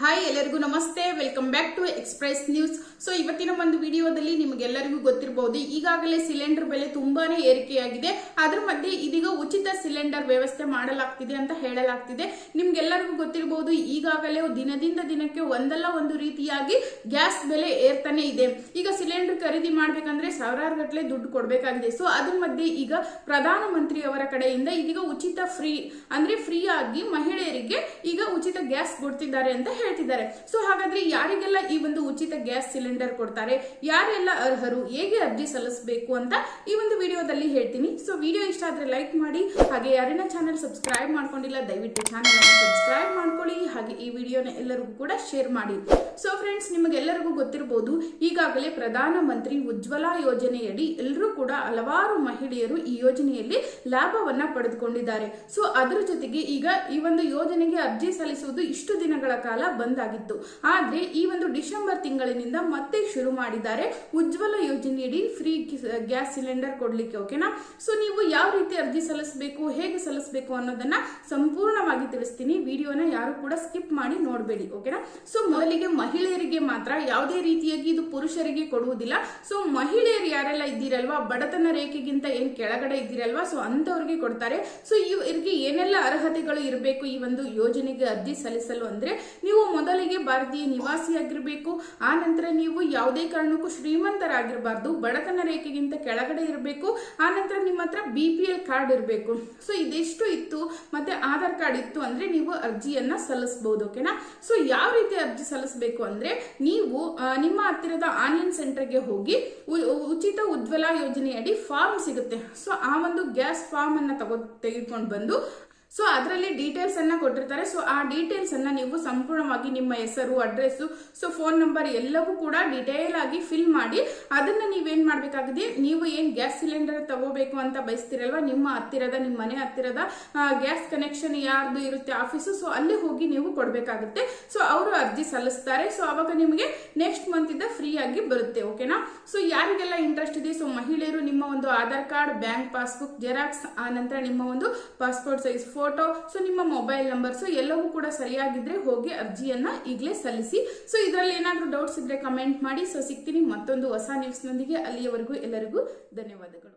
Hi ಎಲ್ಲರಿಗೂ ನಮಸ್ತೆ. Welcome back to Express News so ಇವತ್ತಿನ ಒಂದು ವಿಡಿಯೋದಲ್ಲಿ ನಿಮಗೆಲ್ಲರಿಗೂ ಗೊತ್ತಿರಬಹುದು ಈಗಾಗಲೇ ಸಿಲಿಂಡರ್ ಬೆಲೆ ತುಂಬಾನೇ ಏರಿಕೆಯಾಗಿದೆ. ಅದ್ರ ಮಧ್ಯೆ ಇದೀಗ ಉಚಿತ ಸಿಲಿಂಡರ್ ವ್ಯವಸ್ಥೆ ಮಾಡಲಾಗ್ತಿದೆ ಅಂತ ಹೇಳಲಾಗ್ತಿದೆ. ನಿಮ್ಗೆಲ್ಲರಿಗೂ ಗೊತ್ತಿರಬಹುದು ಈಗಾಗಲೇ ದಿನದಿಂದ ದಿನಕ್ಕೆ ಒಂದಲ್ಲ ಒಂದು ರೀತಿಯಾಗಿ ಗ್ಯಾಸ್ ಬೆಲೆ ಏರ್ತಾನೆ ಇದೆ. ಈಗ ಸಿಲಿಂಡರ್ ಖರೀದಿ ಮಾಡ್ಬೇಕಂದ್ರೆ ಸಾವಿರಾರು ಗಟ್ಟಲೆ ದುಡ್ಡು ಕೊಡಬೇಕಾಗಿದೆ. ಸೊ ಅದ್ರ ಮಧ್ಯೆ ಈಗ ಪ್ರಧಾನಮಂತ್ರಿ ಅವರ ಕಡೆಯಿಂದ ಇದೀಗ ಉಚಿತ ಫ್ರೀ ಅಂದ್ರೆ ಫ್ರೀ ಆಗಿ ಮಹಿಳೆಯರಿಗೆ ಈಗ ಉಚಿತ ಗ್ಯಾಸ್ ಕೊಡ್ತಿದ್ದಾರೆ ಅಂತ ಹೇಳ್ತಿದ್ದಾರೆ. ಸೊ ಹಾಗಾದ್ರೆ ಯಾರಿಗೆಲ್ಲ ಈ ಒಂದು ಉಚಿತ ಗ್ಯಾಸ್ ಸಿಲಿಂಡರ್ ಕೊಡ್ತಾರೆ? ಯಾರೆಲ್ಲ ಅರ್ಹರು? ಹೇಗೆ ಅರ್ಜಿ ಸಲ್ಲಿಸಬೇಕು ಅಂತ ಈ ಒಂದು ವಿಡಿಯೋದಲ್ಲಿ ಹೇಳ್ತೀನಿ. ಸೊ ವಿಡಿಯೋ ಇಷ್ಟ ಆದ್ರೆ ಲೈಕ್ ಮಾಡಿ. ಹಾಗೆ ಯಾರಿನ ಚಾನೆಲ್ ಸಬ್ಸ್ಕ್ರೈಬ್ ಮಾಡ್ಕೊಂಡಿಲ್ಲ, ದಯವಿಟ್ಟು ಚಾನೆಲ್ ಸಬ್ಸ್ಕ್ರೈಬ್ ಮಾಡ್ಕೊಳ್ಳಿ. ಹಾಗೆ ಈ ವಿಡಿಯೋನ ಎಲ್ಲರಿಗೂ ಕೂಡ ಶೇರ್ ಮಾಡಿ. ಸೊ ಫ್ರೆಂಡ್ಸ್ ನಿಮಗೆಲ್ಲರಿಗೂ ಗೊತ್ತಿರಬಹುದು ಈಗಾಗಲೇ ಪ್ರಧಾನ ಮಂತ್ರಿ ಉಜ್ವಲಾ ಯೋಜನೆಯಡಿ ಎಲ್ಲರೂ ಕೂಡ ಹಲವಾರು ಮಹಿಳೆಯರು ಈ ಯೋಜನೆಯಲ್ಲಿ ಲಾಭವನ್ನ ಪಡೆದುಕೊಂಡಿದ್ದಾರೆ. ಸೊ ಅದರ ಜೊತೆಗೆ ಈಗ ಈ ಒಂದು ಯೋಜನೆಗೆ ಅರ್ಜಿ ಸಲ್ಲಿಸುವುದು ಇಷ್ಟು ದಿನಗಳ ಕಾಲ ಬಂದ್ ಆಗಿತ್ತು ಆದ್ರೆ ಈ ಒಂದು ಡಿಸೆಂಬರ್ ತಿಂಗಳಿನಿಂದ ಮತ್ತೆ ಶುರು ಮಾಡಿದ್ದಾರೆ. ಉಜ್ವಲ ಯೋಜನೆಯಡಿ ಫ್ರೀ ಗ್ಯಾಸ್ ಸಿಲಿಂಡರ್ ಕೊಡ್ಲಿಕ್ಕೆ ಓಕೆನಾ ಸೊ ನೀವು ಯಾವ ರೀತಿ ಅರ್ಜಿ ಸಲ್ಲಿಸಬೇಕು, ಹೇಗೆ ಸಲ್ಲಿಸಬೇಕು ಅನ್ನೋದನ್ನ ಸಂಪೂರ್ಣವಾಗಿ ತಿಳಿಸ್ತೀನಿ. ವಿಡಿಯೋನ ಯಾರು ಕೂಡ ಸ್ಕಿಪ್ ಮಾಡಿ ನೋಡಬೇಡಿ ಓಕೆನಾ ಸೊ ಮೊದಲಿಗೆ ಮಹಿಳೆಯರಿಗೆ ಮಾತ್ರ ಯಾವುದೇ ರೀತಿಯಾಗಿ ಇದು ಪುರುಷರಿಗೆ ಕೊಡುವುದಿಲ್ಲ. ಸೊ ಮಹಿಳೆಯರು ಯಾರೆಲ್ಲ ಇದ್ದೀರಲ್ವಾ? ಬಡತನ ರೇಖೆಗಿಂತ ಏನ್ ಕೆಳಗಡೆ ಇದ್ದೀರಲ್ವಾ? ಸೊ ಅಂತವ್ರಿಗೆ ಕೊಡ್ತಾರೆ. ಸೊ ಇವರಿಗೆ ಏನೆಲ್ಲ ಅರ್ಹತೆಗಳು ಇರಬೇಕು ಈ ಒಂದು ಯೋಜನೆಗೆ ಅರ್ಜಿ ಸಲ್ಲಿಸಲು ಅಂದ್ರೆ, ನೀವು ಮೊದಲಿಗೆ ಭಾರತೀಯ ನಿವಾಸಿಯಾಗಿರಬೇಕು, ಆ ನಂತರ ನೀವು ಯಾವುದೇ ಕಾರಣಕ್ಕೂ ಶ್ರೀಮಂತರಾಗಿರಬಾರ್ದು, ಬಡತನ ರೇಖೆಗಿಂತ ಕೆಳಗಡೆ ಇರಬೇಕು, ಆ ನಂತರ ನಿಮ್ಮ ಹತ್ರ ಬಿ ಪಿ ಎಲ್ ಕಾರ್ಡ್ ಇರಬೇಕು. ಸೊ ಇದೆಷ್ಟು ಇತ್ತು? ಮತ್ತೆ ಆಧಾರ್ ಕಾರ್ಡ್ ಇತ್ತು ಅಂದ್ರೆ ನೀವು ಅರ್ಜಿಯನ್ನ ಸಲ್ಲಿಸಬಹುದು ಓಕೆನಾ ಸೊ ಯಾವ ರೀತಿ ಅರ್ಜಿ ಸಲ್ಲಿಸಬೇಕು ಅಂದ್ರೆ ನೀವು ನಿಮ್ಮ ಹತ್ತಿರದ ಆನ್ಲೈನ್ ಸೆಂಟರ್ಗೆ ಹೋಗಿ ಉಚಿತ ಉಜ್ವಲ ಯೋಜನೆಯಡಿ ಫಾರ್ಮ್ ಸಿಗುತ್ತೆ. ಸೊ ಆ ಒಂದು ಗ್ಯಾಸ್ ಫಾರ್ಮ್ ಅನ್ನ ತಗೋ, ತೆಗೆದುಕೊಂಡು ಬಂದು ಸೊ ಅದರಲ್ಲಿ ಡೀಟೇಲ್ಸ್ ಅನ್ನ ಕೊಟ್ಟಿರ್ತಾರೆ. ಸೊ ಆ ಡೀಟೇಲ್ಸ್ ಅನ್ನ ನೀವು ಸಂಪೂರ್ಣವಾಗಿ ನಿಮ್ಮ ಹೆಸರು ಅಡ್ರೆಸ್ ಸೊ ಫೋನ್ ನಂಬರ್ ಎಲ್ಲವೂ ಕೂಡ ಡಿಟೇಲ್ ಆಗಿ ಫಿಲ್ ಮಾಡಿ ಅದನ್ನ ನೀವೇನ್ ಮಾಡ್ಬೇಕಾಗಿದೆ? ನೀವು ಏನ್ ಗ್ಯಾಸ್ ಸಿಲಿಂಡರ್ ತಗೋಬೇಕು ಅಂತ ಬಯಸ್ತಿರಲ್ವಾ? ನಿಮ್ಮ ಹತ್ತಿರದ, ನಿಮ್ಮ ಮನೆ ಹತ್ತಿರದ ಗ್ಯಾಸ್ ಕನೆಕ್ಷನ್ ಯಾರ್ದು ಇರುತ್ತೆ ಆಫೀಸು ಸೊ ಅಲ್ಲಿ ಹೋಗಿ ನೀವು ಕೊಡ್ಬೇಕಾಗುತ್ತೆ. ಸೊ ಅವರು ಅರ್ಜಿ ಸಲ್ಲಿಸ್ತಾರೆ. ಸೊ ಅವಾಗ ನಿಮಗೆ ನೆಕ್ಸ್ಟ್ ಮಂತ್ ಇಂದ ಫ್ರೀ ಆಗಿ ಬರುತ್ತೆ ಓಕೆನಾ ಸೊ ಯಾರಿಗೆಲ್ಲ ಇಂಟ್ರೆಸ್ಟ್ ಇದೆ? ಸೊ ಮಹಿಳೆಯರು ನಿಮ್ಮ ಒಂದು Aadhaar card bank passbook xerox ಆ ನಂತರ ನಿಮ್ಮ ಒಂದು ಪಾಸ್ಪೋರ್ಟ್ ಸೈಜ್ ಫೋಟೋ, ಸೊ ನಿಮ್ಮ ಮೊಬೈಲ್ ನಂಬರ್, ಸೊ ಎಲ್ಲವೂ ಕೂಡ ಸರಿಯಾಗಿದ್ರೆ ಹೋಗಿ ಅರ್ಜಿಯನ್ನ ಈಗಲೇ ಸಲ್ಲಿಸಿ. ಸೊ ಇದರಲ್ಲಿ ಏನಾದರೂ ಡೌಟ್ಸ್ ಇದ್ರೆ ಕಮೆಂಟ್ ಮಾಡಿ. ಸೊ ಸಿಗ್ತೀನಿ ಮತ್ತೊಂದು ಹೊಸ ನ್ಯೂಸ್ನೊಂದಿಗೆ ಅಲ್ಲಿಯವರೆಗೂ ಎಲ್ಲರಿಗೂ ಧನ್ಯವಾದಗಳು.